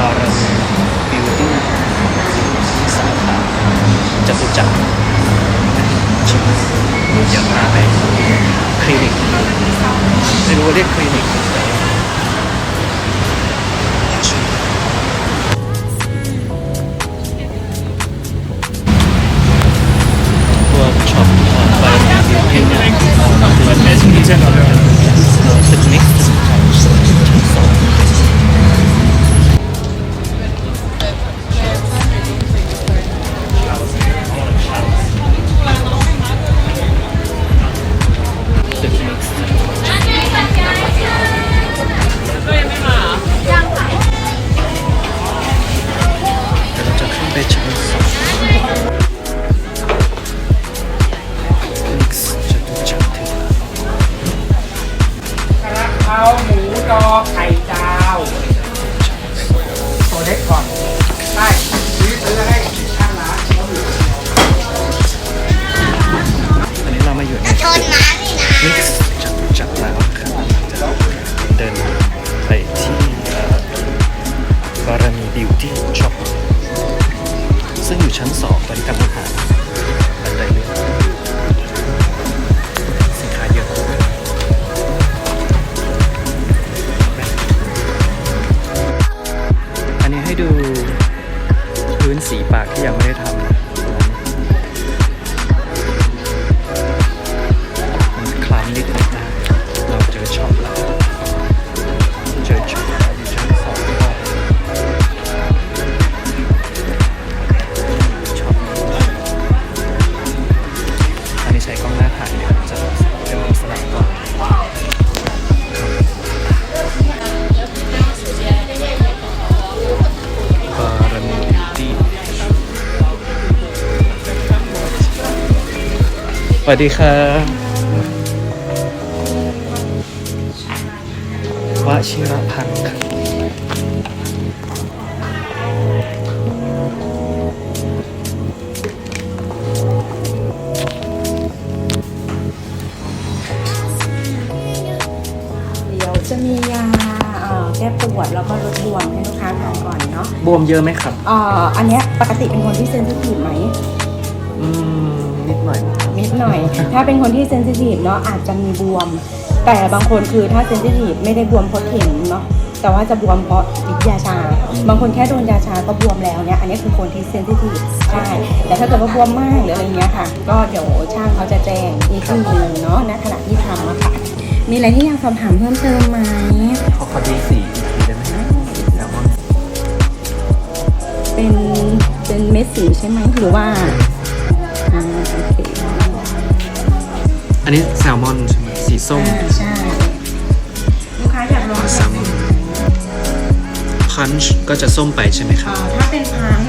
Florus Building สาขาจตุจักรชิมอยากพาไปคลินิกไม่รู้ว่าเรียกคลินิก วัสดีครับวชิรพันธ์ครับเดี๋ยวจะมียาเอ่อแก้ปวดแล้วก็ลดบวมให้ลูกค้าทานก่อนเนาะบวมเยอะไหมครับ เอ่ออันเนี้ยปกติเป็นคนที่เซนซิทีฟไหม อืมนิดหน่อย นิดหน่อย ถ้าเป็นคนที่เซนซิทีฟเนาะอาจจะมีบวม แต่บางคนคือถ้าเซนซิทีฟไม่ได้บวมเพราะเข็มเนาะ แต่ว่าจะบวมเพราะฤทธิ์ยาชา บางคนแค่โดนยาชาก็บวมแล้วเนี่ย อันนี้คือคนที่เซนซิทีฟใช่ แต่ถ้าเกิดว่าบวมมากหรืออะไรเงี้ยค่ะ ก็เดี๋ยวช่างเขาจะแจ้งอีกทีนึงเนาะณขณะที่ทำอะค่ะ มีอะไรที่อยากสอบถามเพิ่มเติมไหม ขอขอดูสีอีกทีได้ไหมแซลมอนเป็นเป็นเม็ดสีใช่ไหมหรือว่า นนี้แซลมอนใช่ไหมสีส้ม อ่าใช่ ลูกค้าอยากลองแซลมอนพันช์ก็จะส้มไปใช่ไหมครับเอ่อถ้าเป็นพังมัน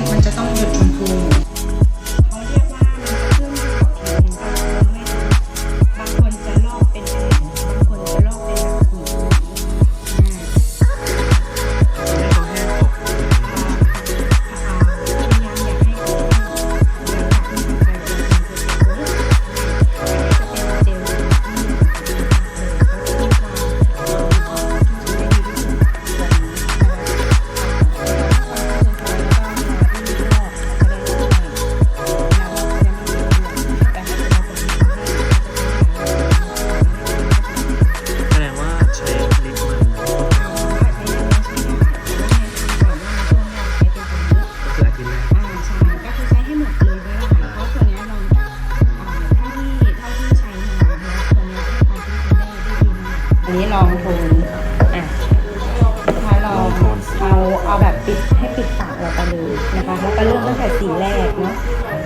ก็เริ่มตั้งแต่สีแรกเนาะ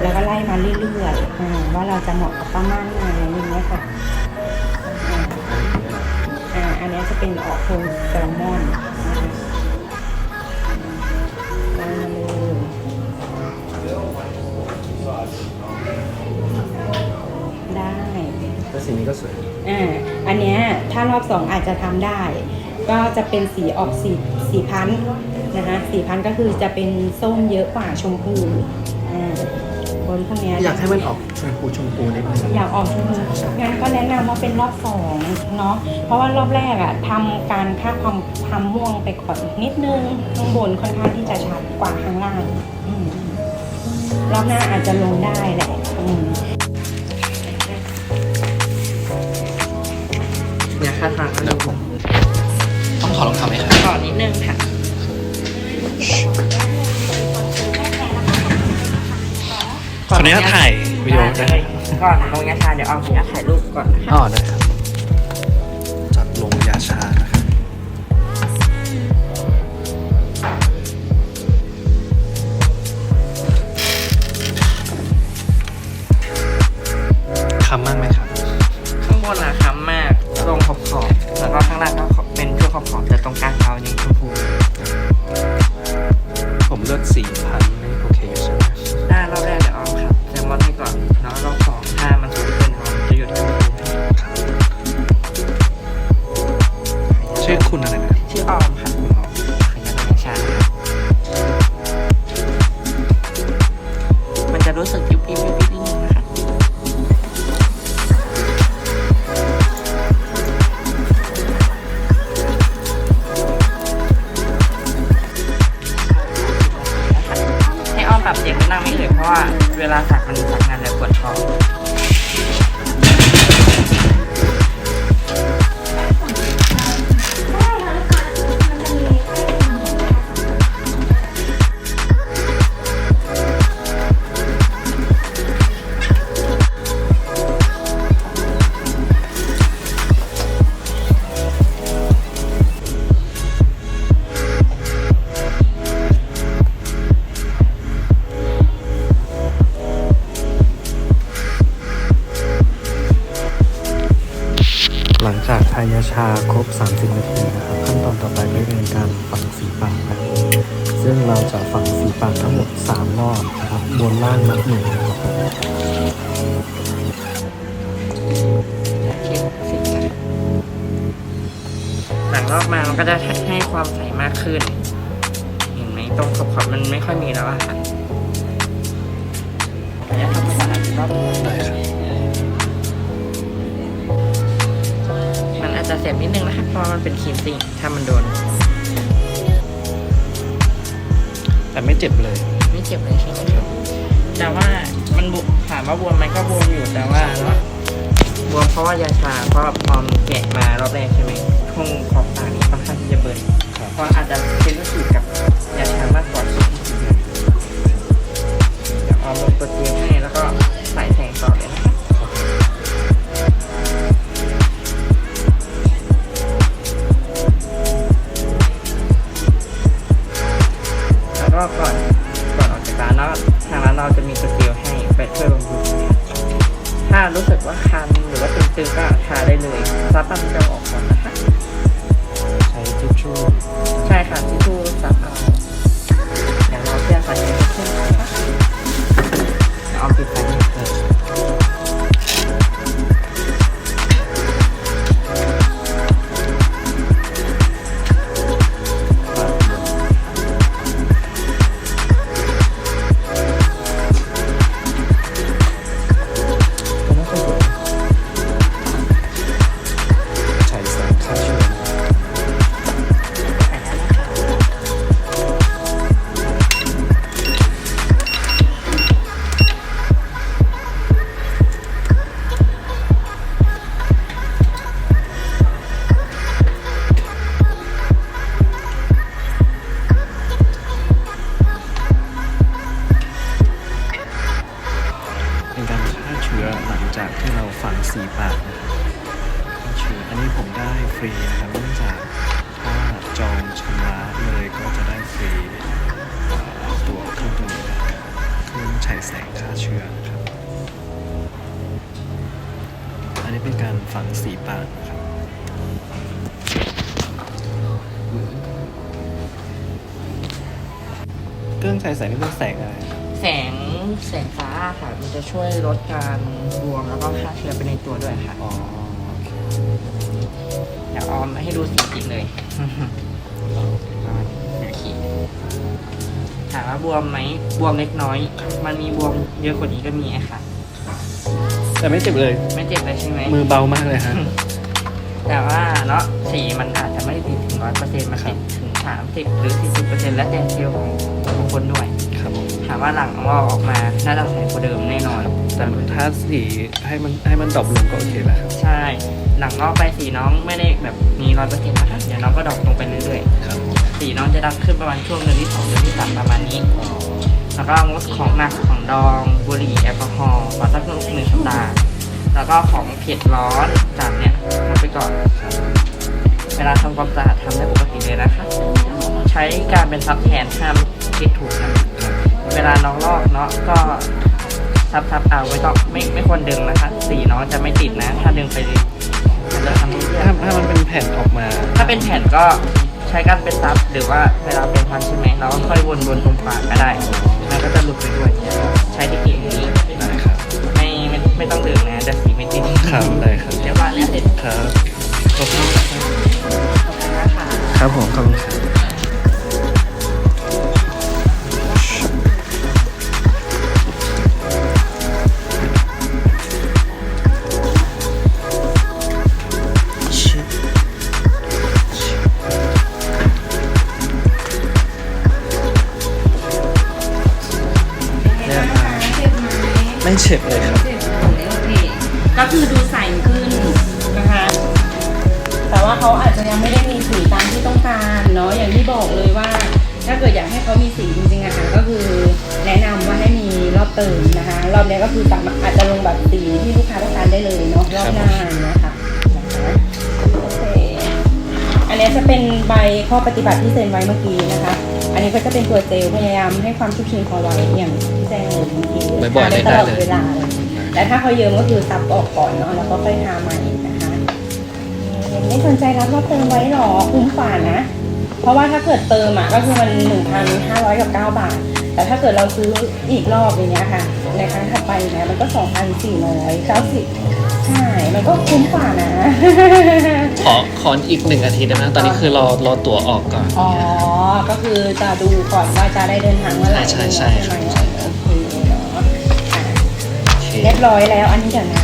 แล้วก็ไล่มาเรื่อยๆอ่าว่าเราจะเหมาะกับประมาณไหนอะไรอย่างเงี้ยค่ะอ่าอ่าอันเนี้ยจะเป็นออกโทนแซลมอนนะคะไล่มาเลยได้แล้วสีนี้ก็สวยอ่าอันเนี้ยถ้ารอบสองอาจจะทำได้ ก็จะเป็นสีออกสีสีพันธุ์ นะคะสีพันธุ์ก็คือจะเป็นส้มเยอะกว่าชมพูอ่าบนพวกเนี้อยากให้มันออกชมพูชมพูนิดนึงอยากออกชมพูงั้นก็แนะนำว่าเป็นรอบสองเนาะเพราะว่ารอบแรกอะทำการค่าความความม่วงไปก่อนนิดนึงข้างบนค่อนข้างที่จะชัดกว่าข้างล่างอืมรอบหน้าอาจจะลงได้แหละอืม เนี่ยค่าทางก็ดูผมต้องถอดรองเท้าไหมครับ ก่อนนิดนึงค่ะ ออนุญาตถ่ายวิดีโอได้ไหมก่อนลงยาชาเดี๋ยวเอาขออนุญาตถ่ายรูปก่อนนะคะอ๋อได้ครับ มัน ชาครบ 30 นาทีนะครับขั้นตอนต่อไปก็เป็นการฝังสีปากนะครับซึ่งเราจะฝังสีปากทั้งหมด 3 รอบนะครับบนล่างนับหนึ่งนะครับหลังรอบมามันก็จะให้ความใสมากขึ้น เห็นไหมตรงขอบขอบมันไม่ค่อยมีแล้วอะค่ะขออนุญาตทำให้สะอาดอีกรอบนึงได้ครับ มันอาจจะเสียบนิดนึงนะคะเพราะมันเป็นครีมซิ่งถ้ามันโดน แต่ไม่เจ็บเลย ไม่เจ็บเลยใช่ไหมครับแต่ว่ามันบุถามว่าบวมไหมก็บวมอยู่แต่ว่าเนาะบวมเพราะว่ายาชาเพราะพอมนแกะมารอบแรกใช่ไหมช่วงขอบตานี่ค่อนข้างที่จะเบิร์นครับเพราะอาจจะเป็นรู้สึกกับ เครื่องฉายแสงนี่เป็นแสงอะไรครับแสงแสงฟ้าค่ะ มันจะช่วยลดการบวมแล้วก็ฆ่าเชื้อไปในตัวด้วยค่ะอ๋อโอเคเดี๋ยวเอามาให้ดูสีจริงเลยโอเคถ้าถามว่าบวมไหมบวมเล็กน้อย มันมีบวมเยอะกว่านี้ก็มีอะค่ะ แต่ไม่เจ็บเลย ไม่เจ็บเลยใช่ไหมมือเบามากเลยฮะแต่ว่าเนาะสีมันอาจจะไม่ได้ติดถึงร้อยเปอร์เซ็นต์มันติดถึงสามสิบหรือสี่สิบเปอร์เซ็นต์แล้วแต่เซลล์ของบาง คนด้วยครับผมถามว่าหลังลอกออกมาน่าจะใสกว่าเดิมแน่นอน แต่ถ้าสีให้มันให้มันดรอปลงก็โอเคแล้วครับ ใช่ หลังลอกไปสีน้องไม่ได้แบบมีร้อยเปอร์เซ็นต์นะคะเดี๋ยวน้องก็ดรอปลงไปเรื่อยครับผมๆสีน้องจะดับขึ้นประมาณช่วงเดือนที่สองเดือนที่สามประมาณนี้ แล้วก็งดของหนักของดอง บุหรี่แอลกอฮอล์มาสักหนึ่งหนึ่งสัปดาห์แล้วก็ของเผ็ดร้อนจากเนี้ยงดไปก่อนครับเวลาทำความสะอาดทำได้ปกติเลยนะคะ ใช้การเป็นซับแทนห้าม คิดถูกนะเวลาน้องลอกเนาะก็ซับซับเอาไม่ต้องไม่ไม่ควรดึงนะคะสีน้องจะไม่ติดนะ ถ้าดึงไปเลยมันจะทำให้เลือถ้าดถ้ามันเป็นแผ่นออกมา ถ้าเป็นแผ่นก็ใช้การเป็นซับหรือว่าเวลาเป็นพันใช่ไหมเราก็ค่อยวนวนๆตรงปากก็ได้มันก็จะหลุดไปด้วยใช้เทคนิคนี้ได้ครับไม่ไม่ไม่ต้องดึงนะจะสีไม่ติดครับได้ครับเดี๋ยวว่าแล้วเสร็จครับขอบคุณนะคะครับผมขอบคุณครับ ไม่เจ็บเลยครับก็คือดูใสขึ้นนะคะ แต่ว่าเขาอาจจะยังไม่ได้มีสีตามที่ต้องการเนาะ อย่างที่บอกเลยว่า ถ้าเกิดอยากให้เขามีสีจริงๆอะค่ะ ก็คือแนะนำว่าให้มีรอบเติมนะคะ รอบนี้ก็คือสามารถอาจจะลงแบบสีที่ลูกค้าต้องการได้เลยเนาะ รอบหน้าอย่างเงี้ยค่ะนะคะโอเค อันนี้จะเป็นใบข้อปฏิบัติที่เซ็นไว้เมื่อกี้นะคะ อันนี้ก็จะเป็นตัวเจลพยายามให้ความชุ่มชื้นของเราอย่าง ที่แจ้งเลยเมื่อกี้บ่อยๆทาได้ตลอดเลย เวลาเลยแต่ถ้าเขาเยิ้มก็คือซับออกก่อนเนาะแล้วก็ค่อยทาใหม่นะคะเห็นไม่สนใจรับรอบเติมไว้หรอคุ้มกว่านะ เพราะว่าถ้าเกิดเติมอะก็คือมัน1,500กับ9บาท แต่ถ้าเกิดเราซื้ออีกรอบอย่างเงี้ยค่ะ ในครั้งถัดไปเนี่ยมันก็2,490ใช่มันก็คุ้มกว่านะ ขอขออีกหนึ่งอาทิตย์ได้ไหมตอนนี้คือรอรอตั๋วออกก่อน อ๋อ ก็คือจะดูก่อนว่าจะได้เดินทางเมื่อไหร่ใช่ใช่ใช่ไหม เคเรียบร้อยแล้ว อันนี้เดี๋ยวนะ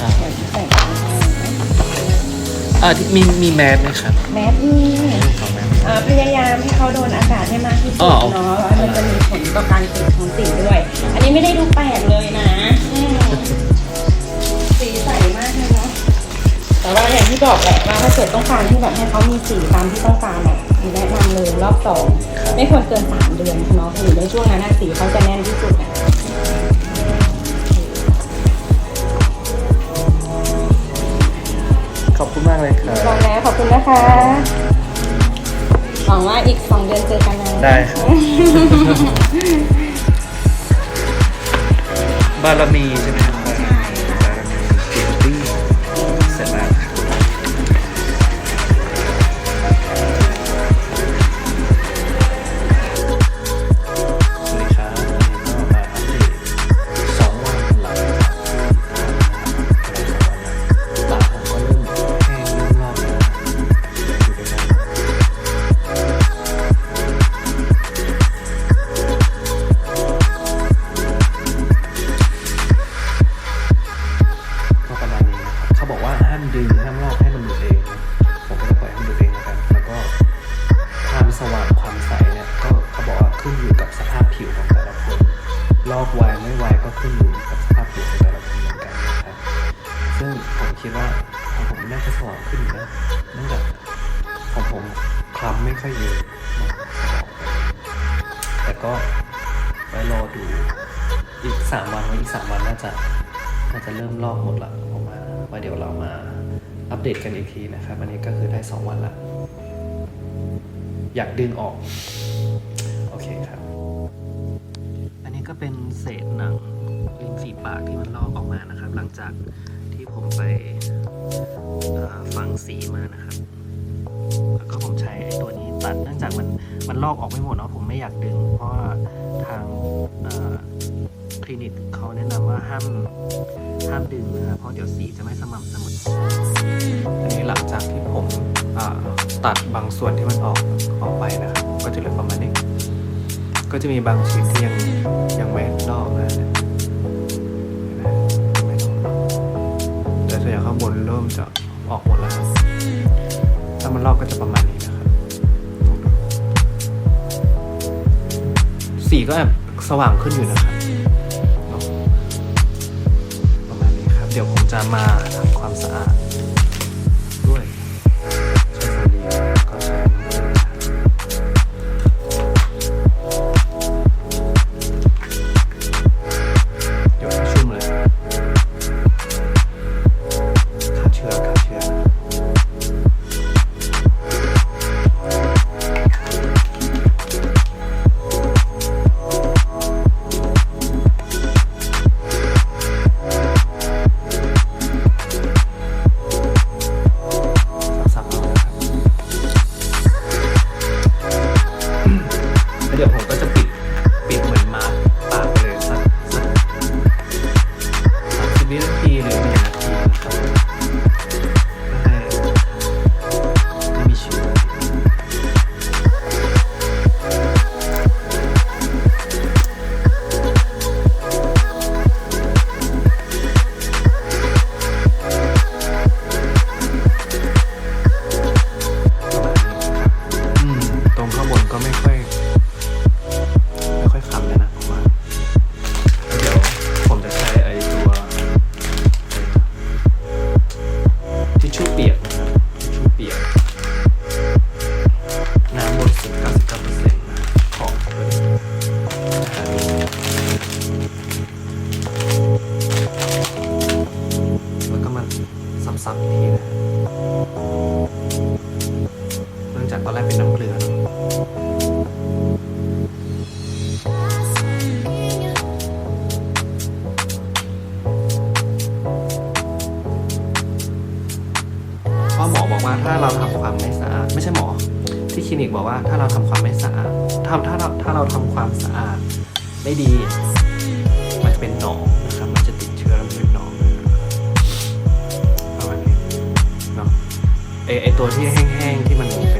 อ่า เดี๋ยวใส่ไปให้นะอ่าที่มีมีแมสไหมครับแมสนี่ขอแมสเอ่อพยายามให้เขาโดนอากาศให้มากที่สุอ๋ดอ เนาะแล้วมันจะมีผลต่อการติดของสีด้วย อันนี้ไม่ได้ดูแปลกเลยนะอืมสีใสมากเลยเนาะแต่ว่าอย่างที่บอกแหละว่าถ้าเกิดต้องการที่แบบให้เขามีสีตามที่ต้องการอะแนะนำเลยรอบสองไม่ควรเกินสามเดือนเนาะอยู่ในช่วงนั้นนะสีเขาจะแน่นที่สุดอะ ขอบคุณมากเลยครับลองแล้วขอบคุณนะคะหวังว่าอีกสองเดือนเจอกันนะได้ครับบารมีใช่ไหมครับ เริ่มลอกหมดละออกมาว่าเดี๋ยวเรามาอัปเดตกันอีกทีนะครับ อันนี้ก็คือได้ 2 วันละ อยากดึงออก โอเคครับ อันนี้ก็เป็นเศษหนังริมฝีปากที่มันลอกออกมานะครับ หลังจากที่ผมไปเอ่อฝังสีมานะครับ แล้วก็ผมใช้ไอ้ตัวนี้ตัด เนื่องจากมันมันลอกออกไม่หมดเนาะ ผมไม่อยากดึง เพราะทางคลินิกเขาแนะนำว่าห้าม ห้ามดึงนะครับเพราะเดี๋ยวสีจะไม่สม่ำเสมออันนี้หลังจากที่ผมตัดบางส่วนที่มันออกออกไปนะครับก็จะเหลือประมาณนี้ ก็จะมีบางชิ้นที่ยังยังไม่ลอกนะนไหมยังไม่ลอกแต่ส่วนใหญ่ข้างบนเริ่มจะออกหมดแล้วถ้ามันลอกก็จะประมาณนี้นะครับสีก็แอบสว่างขึ้นอยู่นะครับ จะมาทำความสะอาด ถ้าถ้าเราถ้าเราทำความสะอาดไม่ดี มันจะเป็นหนองนะครับ มันจะติดเชื้อแล้วมันเป็นหนองประมาณนี้เนาะไอไอตัวที่แห้งๆที่มันเป็น